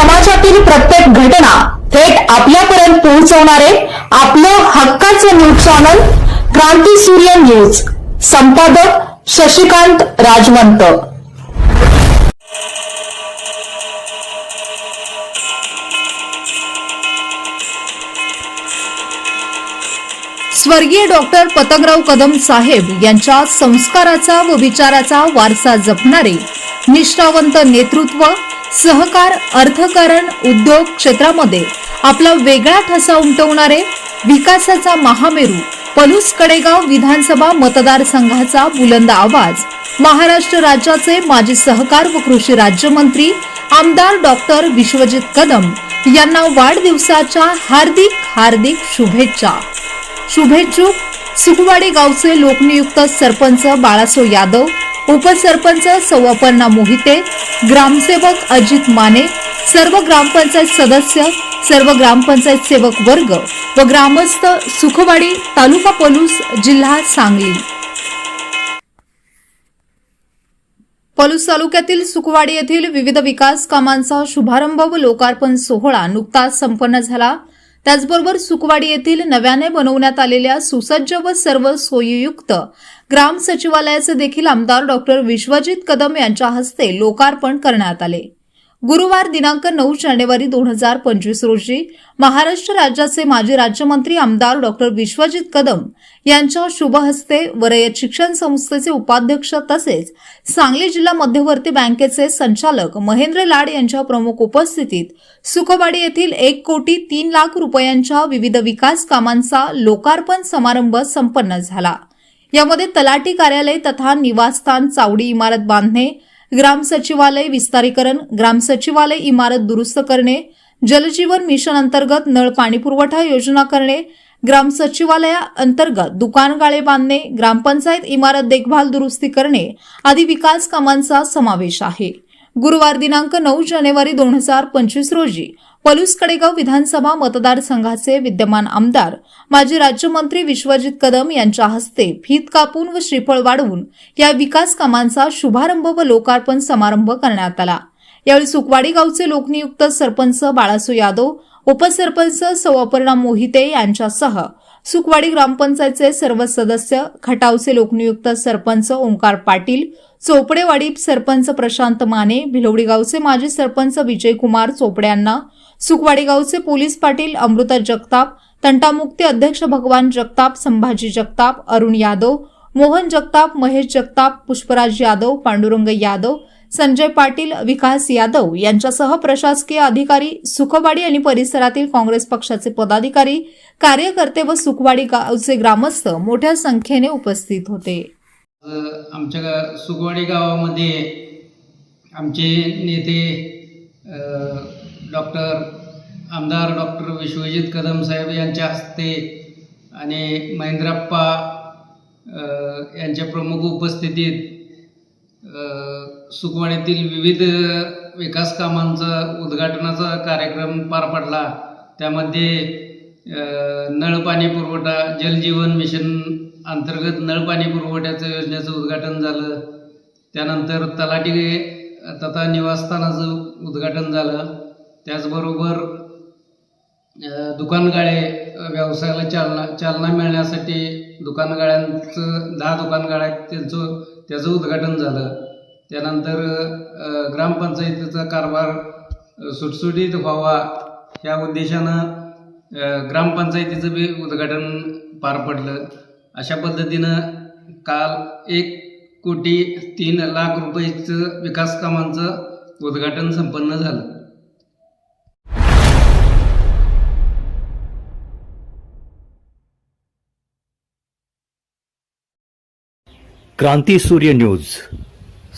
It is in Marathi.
समाजातील प्रत्येक घटना थेट आपल्यापर्यंत पोहोचवणारे आपलं हक्काचं न्यूज चॅनल क्रांती सूर्य न्यूज. संपादक शशिकांत राजवंत. स्वर्गीय डॉक्टर पतंगराव कदम साहेब यांच्या संस्काराचा व विचाराचा वारसा जपणारे निष्ठावंत नेतृत्व सहकार अर्थकारण उद्योग क्षेत्रामध्ये आपला वेगळा ठसा उमटवणारे विकासाचा महामेरू पलूस कडेगाव विधानसभा मतदारसंघाचा बुलंद आवाज महाराष्ट्र राज्याचे माजी सहकार व कृषी राज्यमंत्री आमदार डॉक्टर विश्वजित कदम यांना वाढदिवसाच्या हार्दिक हार्दिक शुभेच्छा. शुभेच्छुक सुखवाडी गावचे लोकनियुक्त सरपंच बाळासो यादव उपसरपंच सौ मोहिते ग्रामसेवक अजित माने सर्व ग्रामपंचायत सदस्य सर्व ग्रामपंचायत सेवक वर्ग व ग्रामस्थ सुखवाडी तालुका पलूस जिल्हा सांगली. पलूस तालुक्यातील सुखवाडी येथील विविध विकास कामांचा शुभारंभ व लोकार्पण सोहळा नुकताच संपन्न झाला. त्याचबरोबर सुकवाडी येथील नव्याने बनवण्यात आलेल्या सुसज्ज व सर्व सोयीयुक्त ग्राम सचिवालयाचे देखील आमदार डॉक्टर विश्वजित कदम यांच्या हस्ते लोकार्पण करण्यात आले. गुरुवार दिनांक नऊ जानेवारी दोन हजार पंचवीस रोजी महाराष्ट्र राज्याचे माजी राज्यमंत्री आमदार डॉक्टर विश्वजित कदम यांच्या शुभहस्ते वरयत शिक्षण संस्थेचे उपाध्यक्ष तसेच सांगली जिल्हा मध्यवर्ती बँकेचे संचालक महेंद्र लाड यांच्या प्रमुख उपस्थितीत सुखवाडी येथील एक कोटी तीन लाख रुपयांच्या विविध विकास कामांचा लोकार्पण समारंभ संपन्न झाला. यामध्ये तलाठी कार्यालय तथा निवासस्थान चावडी इमारत बांधणे ग्राम सचिवालय विस्तारीकरण ग्राम सचिवालय इमारत दुरुस्त करणे जलजीवन मिशन अंतर्गत नळ पाणी पुरवठा योजना करणे ग्राम सचिवालया अंतर्गत दुकान गाळे बांधणे ग्रामपंचायत इमारत देखभाल दुरुस्ती करणे आदी विकास कामांचा समावेश आहे. गुरुवार दिनांक नऊ जानेवारी दोन हजार पंचवीस रोजी पलूस कडेगाव विधानसभा मतदारसंघाचे विद्यमान आमदार माजी राज्यमंत्री विश्वजित कदम यांच्या हस्ते फीत कापून व श्रीफळ वाढवून या विकास कामांचा शुभारंभ व लोकार्पण समारंभ करण्यात आला. यावेळी सुकवाडी गावचे लोकनियुक्त सरपंच बाळासू यादव उपसरपंच सौ मोहिते यांच्यासह सुकवाडी ग्रामपंचायतचे सर्व सदस्य खटावचे लोकनियुक्त सरपंच ओंकार पाटील चोपडेवाडी सरपंच प्रशांत माने भिलवडीगावचे माजी सरपंच विजयकुमार चोपडे यांना सुकवाडी गावचे पोलीस पाटील अमृता जगताप तंटामुक्ती अध्यक्ष भगवान जगताप संभाजी जगताप अरुण यादव मोहन जगताप महेश जगताप पुष्पराज यादव पांडुरंग यादव संजय पाटील विकास यादव यांच्यासह प्रशासकीय अधिकारी सुखवाडी आणि परिसरातील काँग्रेस पक्षाचे पदाधिकारी कार्यकर्ते व सुखवाडी गावचे ग्रामस्थ मोठ्या संख्येने उपस्थित होते. आमच्या सुखवाडी गावामध्ये आमचे नेते डॉक्टर आमदार डॉक्टर विश्वजित कदम साहेब यांच्या हस्ते आणि महेंद्रप्पा यांच्या प्रमुख उपस्थितीत सुकवाणीतील विविध विकास कामांचा उद्घाटनाचा कार्यक्रम पार पडला. त्यामध्ये नळपाणी पुरवठा जलजीवन मिशन अंतर्गत नळपाणी पुरवठ्याचं योजनेचं उद्घाटन झालं. त्यानंतर तलाठी तथा निवासस्थानाचं उद्घाटन झालं. त्याचबरोबर दुकानगाळे व्यवसायाला चालना चालना मिळण्यासाठी दुकानगाळ्यांचं दहा दुकानगाळ्या आहेत त्यांचं त्याचं उद्घाटन झालं. त्यानंतर ग्रामपंचायतीचा कारभार सुटसुटीत व्हावा ह्या उद्देशानं ग्रामपंचायतीचं बी उद्घाटन पार पडलं. अशा पद्धतीनं काल एक कोटी तीन लाख रुपयेचं विकास कामांचं उद्घाटन संपन्न झालं. क्रांती सूर्य न्यूज.